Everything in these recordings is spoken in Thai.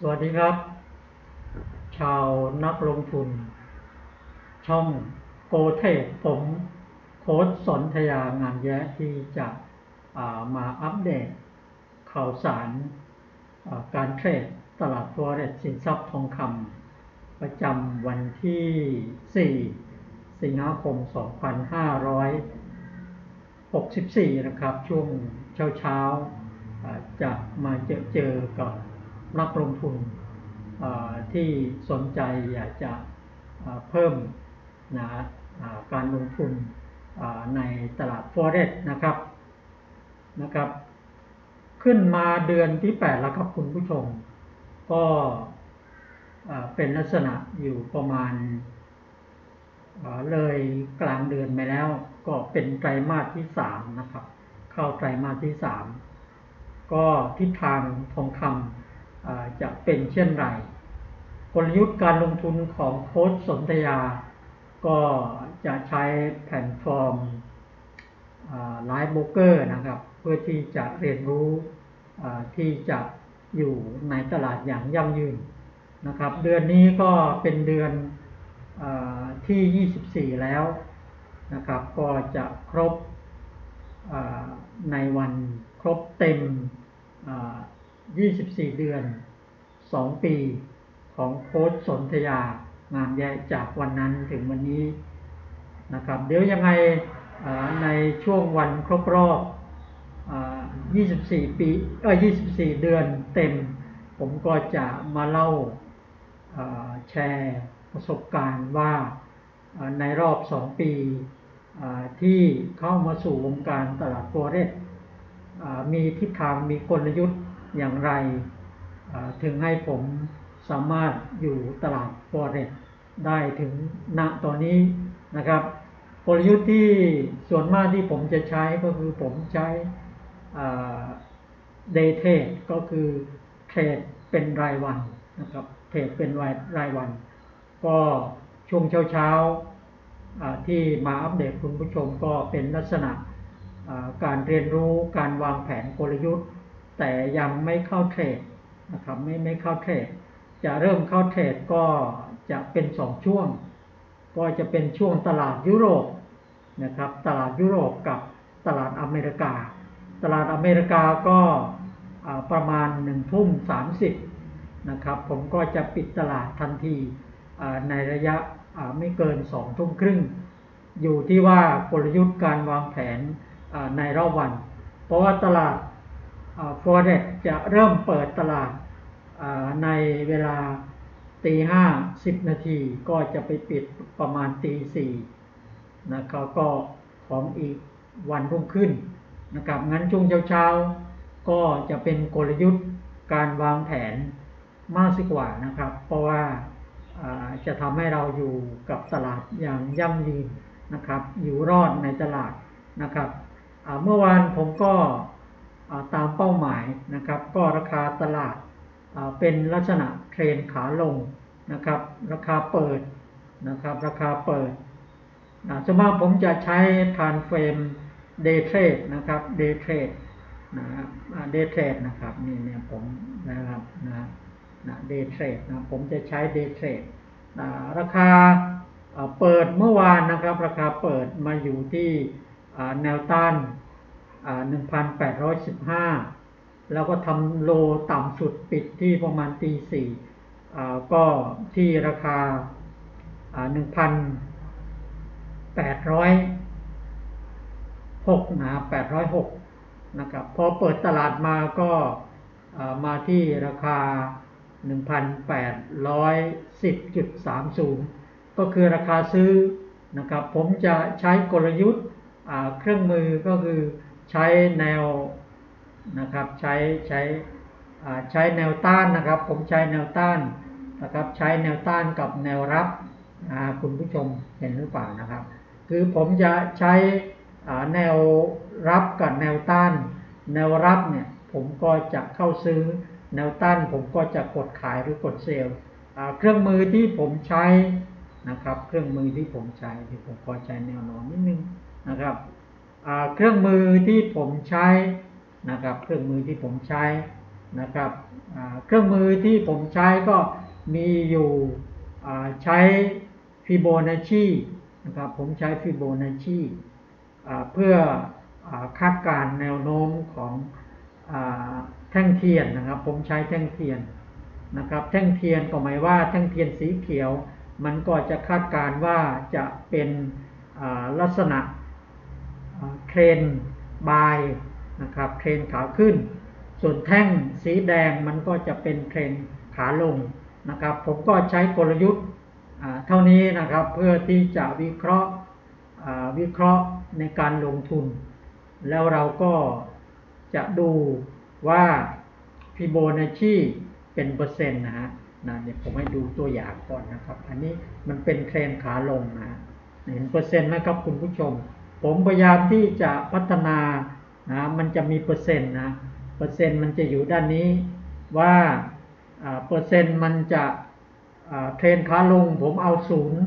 สวัสดีครับ ชาวนักลงทุน ช่องโกเทสผมโค้ดสนธยางานแย้ที่จะามาอัปเดตข่าวสารการเทรดตลาด Forex สินทรัพย์ทองคำประจำวันที่ 4 สิงหาคม 2564 นะครับ ช่วงเช้าเช้าจะมาเจอเจอกับ นักลงทุนที่สนใจอยากจะเพิ่มนะการลงทุนในตลาด Forex นะครับนะครับ ขึ้นมาเดือนที่ 8 แล้วครับคุณผู้ชม ก็เป็นลักษณะอยู่ประมาณเลยกลางเดือนไปแล้ว ก็เป็นไตรมาสที่ 3 นะครับ เข้าไตรมาสที่ 3 ก็ทิศทางทองคำ จะเป็นเช่นไร กลยุทธ์การลงทุนของโค้ชสนธยา ก็จะใช้แพลตฟอร์มไลฟ์โบเกอร์นะครับ เพื่อที่จะเรียนรู้ที่จะอยู่ในตลาดอย่างยั่งยืนนะครับ เดือนนี้ก็เป็นเดือนอที่ 24 แล้วนะครับ ก็จะครบในวันครบเต็ม 24 เดือน 2 ปีของโค้ชสนธยางามแย่จากวันนั้นถึงวันนี้นะครับ เดี๋ยวยังไงในช่วงวันครบรอบ 24 ปี เออ24 เดือนเต็ม ผมก็จะมาเล่าแชร์ประสบการณ์ว่าในรอบ 2 ปีที่เข้ามาสู่วงการตลาดตัวเรศมีทิศทางมีกลยุทธ์ อย่างไร ถึงให้ผมสามารถอยู่ตลาดฟอเรสได้ถึงณตอนนี้นะครับกลยุทธ์ที่ส่วนมากที่ผมจะใช้ก็คือผมใช้เดย์เทรดก็คือเทรดเป็นรายวันนะครับเทรดเป็นรายรายวัน ก็ช่วงเช้าเช้าที่มาอัปเดตคุณผู้ชมก็เป็นลักษณะการเรียนรู้การวางแผนกลยุทธ์ แต่ยังไม่เข้าเทรดนะครับไม่ไม่เข้าเทรดจะเริ่มเข้าเทรดก็จะเป็นสองช่วง ก็จะเป็นช่วงตลาดยุโรปนะครับ ตลาดยุโรปกับตลาดอเมริกา ตลาดอเมริกาก็ประมาณหนึ่งทุ่มสามสิบนะครับ ผมก็จะปิดตลาดทันทีในระยะไม่เกินสองทุ่มครึ่ง อยู่ที่ว่ากลยุทธ์การวางแผนในรอบวัน เพราะว่าตลาด ฟอเร็จะเริ่มเปิดตลาดในเวลาตีห้าสิบนาทีก็จะไปปิดประมาณตีสี่นะครับก็ของอีกวันรุ่งขึ้นนะครับงั้นช่วงเช้าๆ ก็จะเป็นกลยุทธ์การวางแผนมากสิกว่านะครับ เพราะว่าจะทำให้เราอยู่กับตลาดอย่างยั่งยืนนะครับ อยู่รอดในตลาดนะครับเมื่อวานผมก็ ตามเป้าหมายนะครับ ก็ราคาตลาดเป็นลักษณะเทรนขาลงนะครับ ราคาเปิดนะครับ ราคาเปิดสมมติผมจะใช้ทานเฟรมเดย์เทรดนะครับเดย์เทรดนะครับเดย์เทรดนะครับนี่เนี่ยผมนะครับนะนะเดย์เทรดนะผมจะใช้เดย์เทรดราคาเปิดเมื่อวานนะครับ ราคาเปิดมาอยู่ที่แนวต้าน 1,815 แล้วก็ทำโลต่ำสุดปิดที่ประมาณตีสี่ก็ที่ราคา1,000แปดร้อยหกนะแปดร้อยหกนะครับพอเปิดตลาดมาก็มาที่ราคา 1,810.30 ก็คือราคาซื้อนะครับผมจะใช้กลยุทธ์เครื่องมือก็คือ ใช้แนวนะครับใช้ใช้ใช้แนวต้านนะครับ ผมใช้แนวต้านนะครับใช้แนวต้านกับแนวรับคุณผู้ชมเห็นหรือเปล่านะครับ คือผมจะใช้แนวรับกับแนวต้าน แนวรับเนี่ยผมก็จะเข้าซื้อแนวต้านผมก็จะกดขายหรือกดเซลล์เครื่องมือที่ผมใช้นะครับ เครื่องมือที่ผมใช้ที่ผมก็ใช้แนวนอนนิดนึงนะครับ เครื่องมือที่ผมใช้นะครับ เครื่องมือที่ผมใช้นะครับเครื่องมือที่ผมใช้ก็มีอยู่ใช้ฟิโบนัชชีนะครับผมใช้ฟิโบนัชชีเพื่ออคาดการแนวโน้มของอแท่งเทียนนะครับ ผมใช้แท่งเทียนนะครับ แท่งเทียนก็หมายว่าแท่งเทียนสีเขียว มันก็จะคาดการว่าจะเป็นลักษณะ เทรนบายนะครับเทรนขาขึ้น ส่วนแท่งสีแดงมันก็จะเป็นเทรนขาลงนะครับ ผมก็ใช้กลยุทธ์เท่านี้นะครับเพื่อที่จะวิเคราะห์วิเคราะห์ในการลงทุน แล้วเราก็จะดูว่าฟิโบนัชชีเป็นเปอร์เซ็นต์นะฮะนะเดี๋ยผมให้ดูตัวอย่างก่อนนะครับ อันนี้มันเป็นเทรนขาลงนะ เห็นเปอร์เซ็นต์ไหมครับคุณผู้ชม ผมพยายามที่จะพัฒนานะมันจะมีเปอร์เซ็นต์นะเปอร์เซ็นต์มันจะอยู่ด้านนี้ว่าเปอร์เซ็นต์มันจะเทรนขาลงผมเอาศูนย์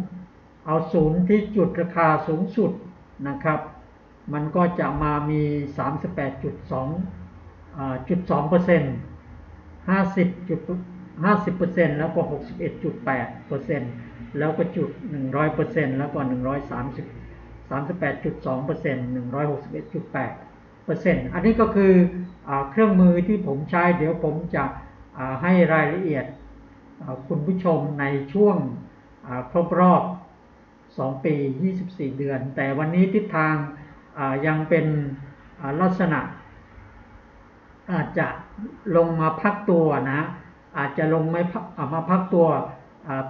เอาศูนย์ที่จุดราคาสูงสุดนะครับ มันก็จะมามี 38.2จุด2เปอร์เซ็นต์50จุด50เปอร์เซ็นต์แล้วก็ 61.8เปอร์เซ็นต์แล้วก็จุด 100เปอร์เซ็นต์แล้วก็ 130 38.2เปอร์เซ็นต์161.8เปอร์เซ็นต์อันนี้ก็คืออเครื่องมือที่ผมใช้เดี๋ยวผมจะให้รายละเอียดคุณผู้ชมในช่วงครบรอบ 2 ปี 24 เดือน แต่วันนี้ทิศทางยังเป็นลักษณะ อาจจะลงมาพักตัวนะ อาจจะลงไม่มาพักตัว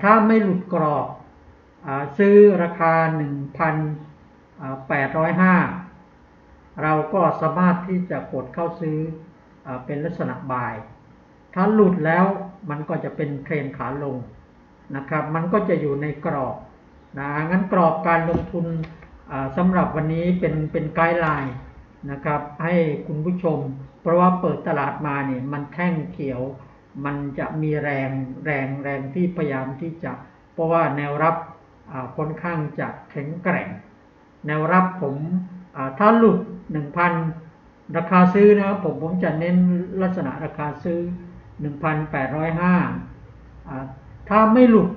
ถ้าไม่หลุดกรอบซื้อราคา 805 เราก็สามารถที่จะกดเข้าซื้ออเป็นลักษณะบาย ถ้าหลุดแล้วมันก็จะเป็นเทรนขาลงนะครับ มันก็จะอยู่ในกรอบนะงั้นกรอบการลงทุนสำหรับวันนี้เป็นเป็นไกด์ไลน์นะครับให้คุณผู้ชม เพราะว่าเปิดตลาดมาเนี่ยมันแท่งเขียว มันจะมีแรงแรงแรงที่พยายามที่จะ เพราะว่าแนวรับค่อนข้างจะแข็งแกร่ง แนวรับผมถ้าหลุด 1,000 ราคาซื้อนะครับผมผมจะเน้นลักษณะราคาซื้อ 1,805 ถ้าไม่หลุด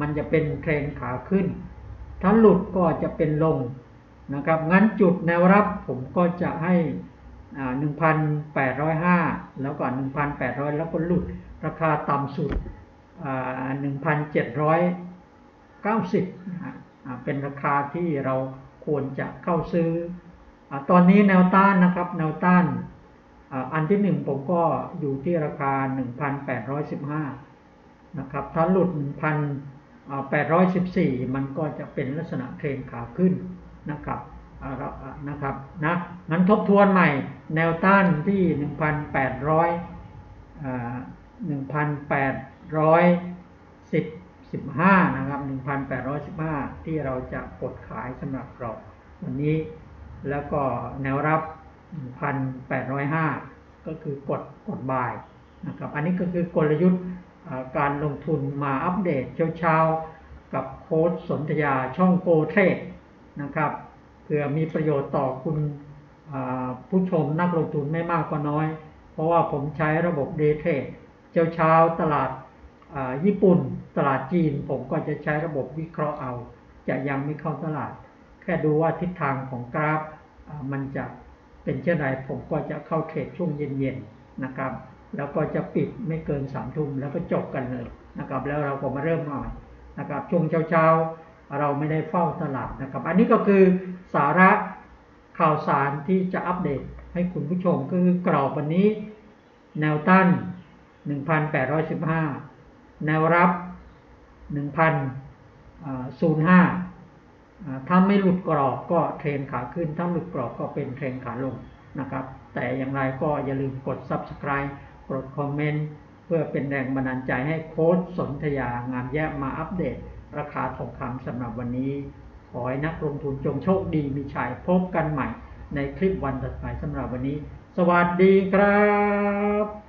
มันจะเป็นเทรนขาขึ้น ถ้าหลุดก็จะเป็นลงนะครับ งั้นจุดแนวรับผมก็จะให้ 1,805 แล้วก็ 1,800 แล้วก็หลุด ราคาต่ำสุด 1,790นะฮะ เป็นราคาที่เราควรจะเข้าซื้ออตอนนี้แนวต้านนะครับแนวต้านอันที่หนึ่งผมก็อยู่ที่ราคา 1,815 นะครับ ถ้าหลุด 1,814 มันก็จะเป็นลักษณะเทรนขาขึ้นนะครับนะครับนะงั้นทบทวนใหม่แนวต้านที่ 1,800 1,810 15 นะครับ 1,815 ที่เราจะกดขายสำหรับกรอบวันนี้ แล้วก็แนวรับ 1,805 ก็คือกดกดบายนะครับ อันนี้ก็คือกลยุทธ์การลงทุนมาอัปเดตเช้าๆ กับโค้ดสนธยาช่องโกเทรดนะครับเพื่อมีประโยชน์ต่อคุณผู้ชมนักลงทุนไม่มากก็น้อย เพราะว่าผมใช้ระบบเดย์เทรดเช้าๆตลาดญี่ปุ่น ตลาดจีนผมก็จะใช้ระบบวิเคราะห์เอา จะยังไม่เข้าตลาด แค่ดูว่าทิศทางของกราฟมันจะเป็นเช่นไรผมก็จะเข้าเทรดช่วงเย็นๆนะครับ แล้วก็จะปิดไม่เกินสามทุ่มแล้วก็จบกันเลยนะครับ แล้วเราก็มาเริ่มใหม่นะครับ ช่วงเช้าๆ เราไม่ได้เฝ้าตลาดนะครับ อันนี้ก็คือสาระข่าวสารที่จะอัปเดตให้คุณผู้ชมก็คือกรอบวันนี้ แนวต้าน 1,815 แนวรับ 1,005 ถ้าไม่หลุดกรอบก็เทรนขาขึ้น ถ้าหลุดกรอบก็เป็นเทรนขาลงนะครับ แต่อย่างไรก็อย่าลืมกด subscribe กดคอมเมนต์เพื่อเป็นแรงบันดาลใจให้โค้ชสนธยางามแยกมาอัปเดต ราคาทองคำสำหรับวันนี้ ขอให้นักลงทุนจงโชคดีมีชัยพบกันใหม่ในคลิปวันต่อไปสำหรับวันนี้ สวัสดีครับ